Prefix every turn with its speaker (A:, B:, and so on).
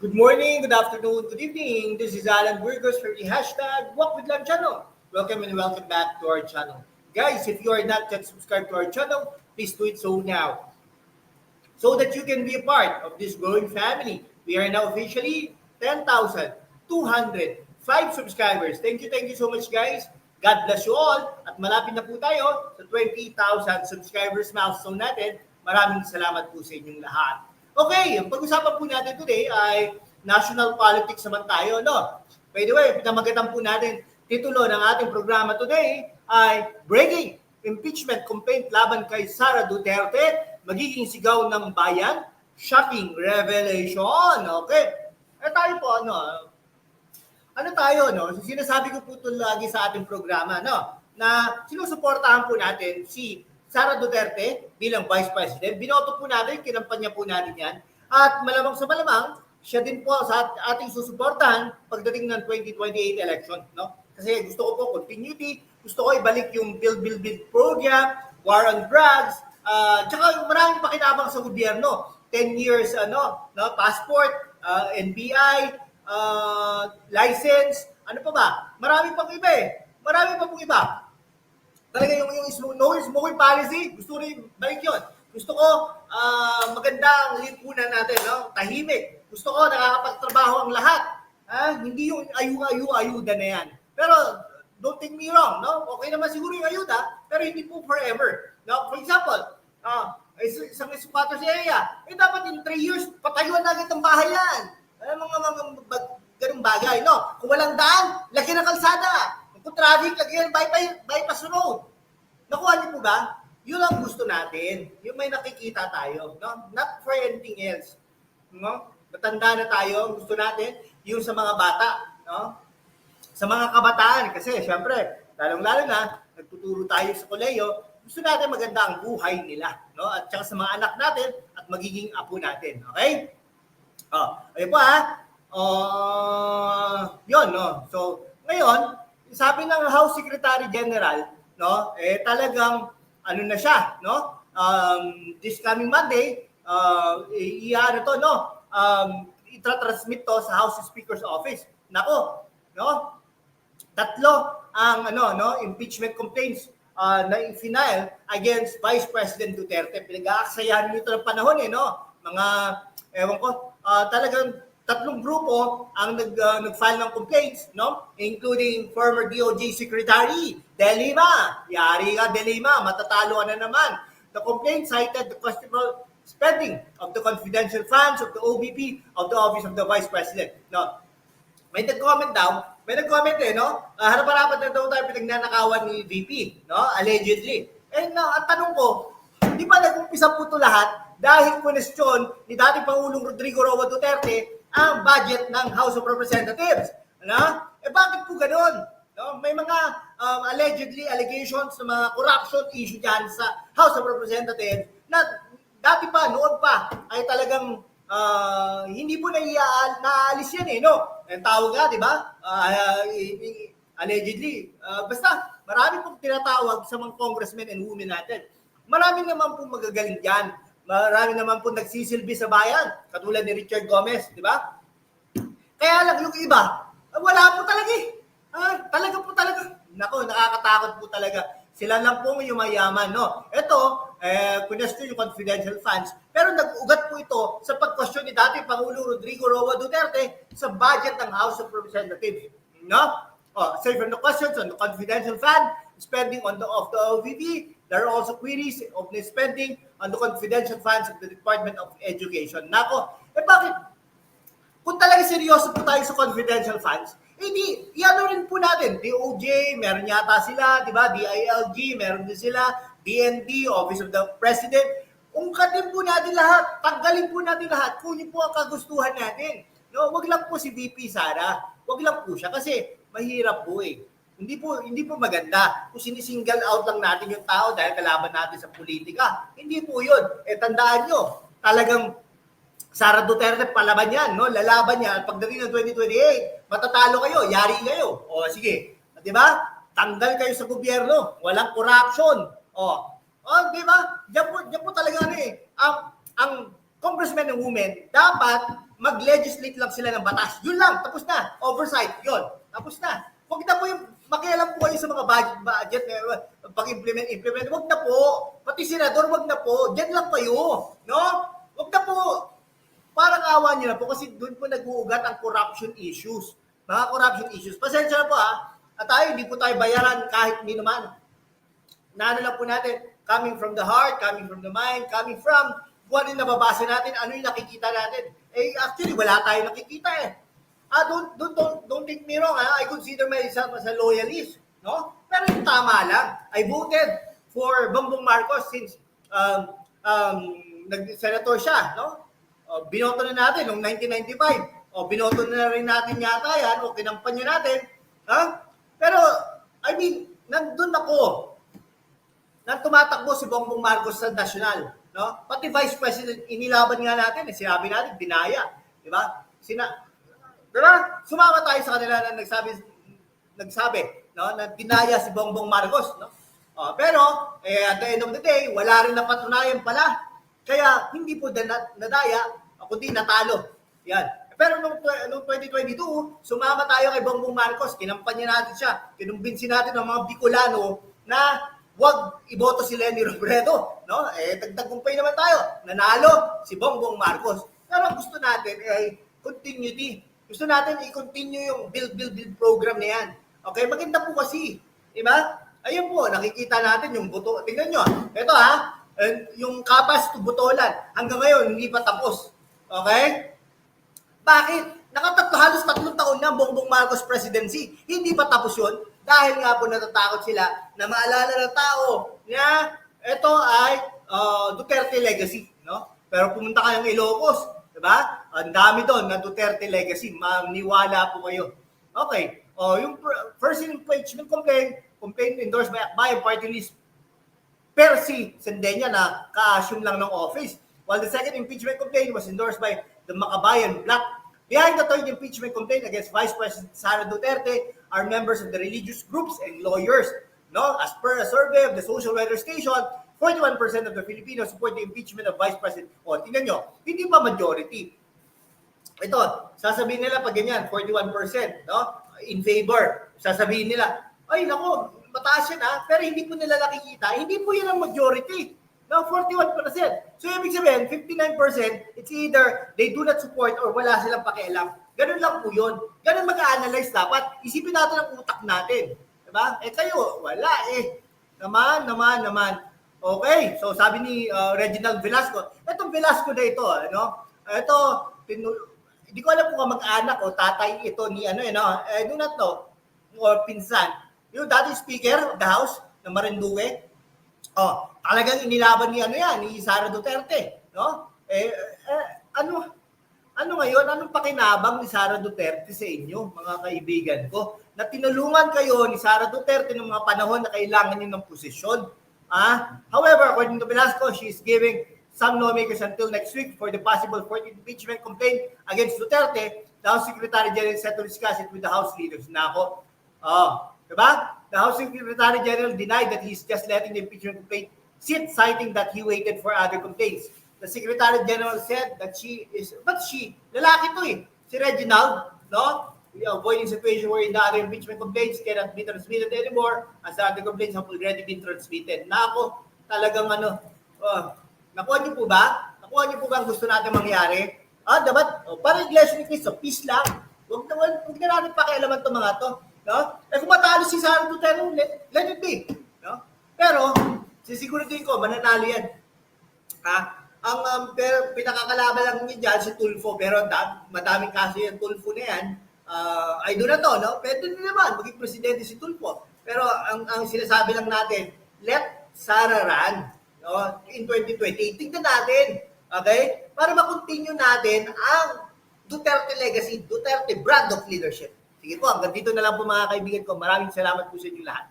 A: Good morning, good afternoon, good evening. This is Alan Burgos for the hashtag Walk with Love channel. Welcome and welcome back to our channel. Guys, if you are not yet subscribed to our channel, please do it so now. So that you can be a part of this growing family. We are now officially 10,205 subscribers. Thank you, thank you so much guys. God bless you all. At malapit na po tayo sa 20,000 subscribers milestone natin. Maraming salamat po sa inyong lahat. Okay, ang pag-usapan po natin today ay national politics naman tayo, no? By the way, pinamagatan po natin titulo ng ating programa today ay Breaking Impeachment Complaint Laban kay Sara Duterte, magiging sigaw ng bayan, shocking revelation. Okay. Eh tayo po, ano, ano tayo, no? Sinasabi ko po ito lagi sa ating programa, no? Na sinusuportahan po natin si Sara Duterte bilang Vice President. Binoto po natin, kinampanya po natin yan. At malamang sa malamang, siya din po sa ating susuportahan pagdating ng 2028 election, no? Kasi gusto ko po continuity, gusto ko ibalik yung Build, Build, Build program, war on drugs, uh, tsaka maraming pakinabang sa gobyerno. 10 years, ano, no, passport, uh, NBI, uh, license, ano pa ba? Marami pang iba eh. Marami pa pong iba. Talaga yung, yung no smoking policy, gusto rin balik yun. Gusto ko uh, maganda ang lipunan natin, no? tahimik. Gusto ko nakakapagtrabaho ang lahat. Ha? Hindi yung ayu-ayu, ayuda na yan. Pero don't take me wrong, no? Okay naman siguro yung ayuda, pero hindi po forever. No? For example, uh, isang isukwato sa area, eh dapat in 3 years, patayuan na agad ang bahay yan. Eh, mga, mga, mga ganung bagay, no? Kung walang daan, lagyan ng kalsada. Kung traffic, lagyan ng bypass, road. Nakuha niyo po ba? Yun ang gusto natin. Yung may nakikita tayo. No? Not for anything else. No? Matanda na tayo. Gusto natin yung sa mga bata. No? Sa mga kabataan. Kasi syempre, lalong-lalo na, nagtuturo tayo sa koleyo, gusto natin maganda ang buhay nila. No? At saka sa mga anak natin at magiging apo natin. Okay? Oh, ayun po ha. Uh, yun, no? So, ngayon, sabi ng House Secretary General, no, eh talagang ano na siya, no? Um, this coming Monday, uh, i-ano to, no? Um, itra-transmit to sa House Speaker's Office. Nako, no? Tatlo ang ano, no, impeachment complaints uh, na final against Vice President Duterte. Pinag-aaksayahan nito ng panahon eh, no? Mga, ewan ko, uh, talagang tatlong grupo ang nag, uh, nag-file ng complaints, no? Including former DOJ Secretary De Lima. Yari ka, De Lima, matatalo na naman. The complaint cited the questionable spending of the confidential funds of the OBP of the Office of the Vice President. No? May nag-comment daw, may nag-comment eh, no? Uh, harap-harapan na daw tayo pinagnanakawan ni VP, no? Allegedly. Eh, no, ang tanong ko, di ba nag-umpisa po ito lahat dahil question ni dating Pangulong Rodrigo Roa Duterte ang budget ng House of Representatives. Ano? Eh bakit po ganun? No? May mga um, allegedly allegations na mga corruption issue dyan sa House of Representatives na dati pa, noon pa, ay talagang uh, hindi po na naaalis yan eh, no? Ang tawag nga, di ba? Uh, allegedly. Uh, basta, marami pong tinatawag sa mga congressmen and women natin. Marami naman pong magagaling dyan marami naman po nagsisilbi sa bayan, katulad ni Richard Gomez, di ba? Kaya lang yung iba, wala po talaga eh. Ah, talaga po talaga. Nako, nakakatakot po talaga. Sila lang po yung mayaman, no? Ito, eh, question yung confidential funds, pero nag-ugat po ito sa pag-question ni dating Pangulo Rodrigo Roa Duterte sa budget ng House of Representatives. No? Oh, say from the questions on the confidential fund, spending on the of the OVP, there are also queries of the spending on the confidential funds of the Department of Education. Nako, eh bakit? Kung talaga seryoso po tayo sa confidential funds, eh di, iano rin po natin. DOJ, meron yata sila, di ba? DILG, meron din sila. DND, Office of the President. Ungkatin po natin lahat. Tanggalin po natin lahat. Kunin po ang kagustuhan natin. No, wag lang po si VP Sara. Wag lang po siya kasi mahirap po eh. Hindi po hindi po maganda kung sinisingle out lang natin yung tao dahil kalaban natin sa politika. Hindi po 'yun. Eh tandaan nyo, talagang Sara Duterte palaban yan, no? Lalaban niya pagdating ng 2028, matatalo kayo, yari kayo. O sige, 'di ba? Tanggal kayo sa gobyerno, walang corruption. O, oh, 'di ba? Diyan po, diyan po talaga ano eh. Ang ang congressmen and women dapat mag-legislate lang sila ng batas. Yun lang, tapos na. Oversight, yun. Tapos na. Huwag na po yung makialam po kayo sa mga budget, budget, pag-implement, implement. Huwag na po. Pati senador, huwag na po. Diyan lang kayo. No? Huwag na po. Parang awa niyo na po kasi doon po nag-uugat ang corruption issues. Mga corruption issues. Pasensya na po ha. At tayo, hindi po tayo bayaran kahit ni naman. Naano lang po natin, coming from the heart, coming from the mind, coming from kung ano yung nababasa natin, ano yung nakikita natin. Eh, actually, wala tayo nakikita eh. Ah, don't, don't, don't, don't take me wrong, ha? I consider myself as a loyalist, no? Pero yung tama lang, I voted for Bongbong Marcos since um, um, nag-senator siya, no? O, binoto na natin noong 1995. O, binoto na rin natin yata yan, o kinampanya natin. Ha? Pero, I mean, nandun ako, nang tumatakbo si Bongbong Marcos sa national, no? Pati Vice President, inilaban nga natin, eh, sinabi natin, binaya, di ba? Sina, di ba? Sumama tayo sa kanila na nagsabi, nagsabi, no? Na dinaya si Bongbong Marcos, no? Oh, pero, eh, at the end of the day, wala rin napatunayan pala. Kaya, hindi po na, nadaya, kundi natalo. Yan. Pero nung, nung 2022, sumama tayo kay Bongbong Marcos, kinampanya natin siya, kinumbinsi natin ng mga Bicolano na wag iboto si Lenny Robredo. No? Eh, tagtagumpay naman tayo. Nanalo si Bongbong Marcos. Pero gusto natin ay continuity. Gusto natin i-continue yung build, build, build program na yan. Okay, maganda po kasi. Di ba? Ayun po, nakikita natin yung buto. Tingnan nyo. Ito ha, eh, yung kapas to butolan. Hanggang ngayon, hindi pa tapos. Okay? Bakit? Nakatatlo, halos tatlong taon na Bongbong Marcos presidency. Hindi pa tapos yun dahil nga po natatakot sila na maalala ng tao na ito ay uh, Duterte legacy. No? Pero pumunta kayong Ilocos, di ba? Ang dami doon na Duterte legacy. Maniwala po kayo. Okay. Oh, yung first impeachment complaint, complaint endorsed by Akbayan Party List Percy Sendenya na ka-assume lang ng office. While the second impeachment complaint was endorsed by the Makabayan Black. Behind the third impeachment complaint against Vice President Sara Duterte are members of the religious groups and lawyers. No, as per a survey of the social weather station, 41% of the Filipinos support the impeachment of Vice President. O, tingnan nyo, hindi pa majority. Ito, sasabihin nila pag ganyan, 41%, no? In favor. Sasabihin nila, ay nako, mataas yan ha, pero hindi po nila nakikita, hindi po yan ang majority. No, 41%. So, ibig sabihin, 59%, it's either they do not support or wala silang pakialam. Ganun lang po yun. Ganun mag-analyze dapat. Isipin natin ang utak natin. Diba? Eh kayo, wala eh. Naman, naman, naman. Okay, so sabi ni uh, Reginald Velasco, etong Velasco na ito, ano? Ito, tinu- hindi ko alam kung mag-anak o tatay ito ni ano, eh, no? I do not know. Or pinsan. Yung dati speaker of the house na Marinduque, Oh, talagang inilaban ni ano yan, ni Sara Duterte, no? Eh, eh ano ano ngayon, anong pakinabang ni Sara Duterte sa inyo, mga kaibigan ko, na tinulungan kayo ni Sara Duterte ng mga panahon na kailangan niyo ng posisyon. Ah, however, according to Velasco, she is giving some lawmakers until next week for the possible fourth impeachment complaint against Duterte. The House Secretary General set to discuss it with the House leaders. Nako, oh, diba? The House Secretary General denied that he's just letting the impeachment complaint sit, citing that he waited for other complaints. The Secretary General said that she is, but she, lalaki to eh, si Reginald, no? Avoiding situation where the other impeachment complaints cannot be transmitted anymore as the other complaints have already been transmitted. Na ako, talagang ano, uh, nakuha niyo po ba? Nakuha niyo po ba ang gusto natin mangyari? Ah, dapat, oh, para Iglesia ni Cristo, peace lang. Huwag na, huwag na natin pakialaman itong mga to. No? Eh kung matalo si Sara Duterte, let, let it be. No? Pero, sisiguraduhin ko, mananalo yan. Ha? Ang um, pero pinakakalaban lang niya dyan si Tulfo, pero da, madaming kaso yung Tulfo na yan. Uh, I do na to, no? Pwede din naman, maging presidente si Tulfo. Pero ang, ang sinasabi lang natin, let Sara run no? in 2020. Tingnan natin, okay? Para makontinue natin ang Duterte legacy, Duterte brand of leadership. Sige po, hanggang dito na lang po mga kaibigan ko. Maraming salamat po sa inyo lahat.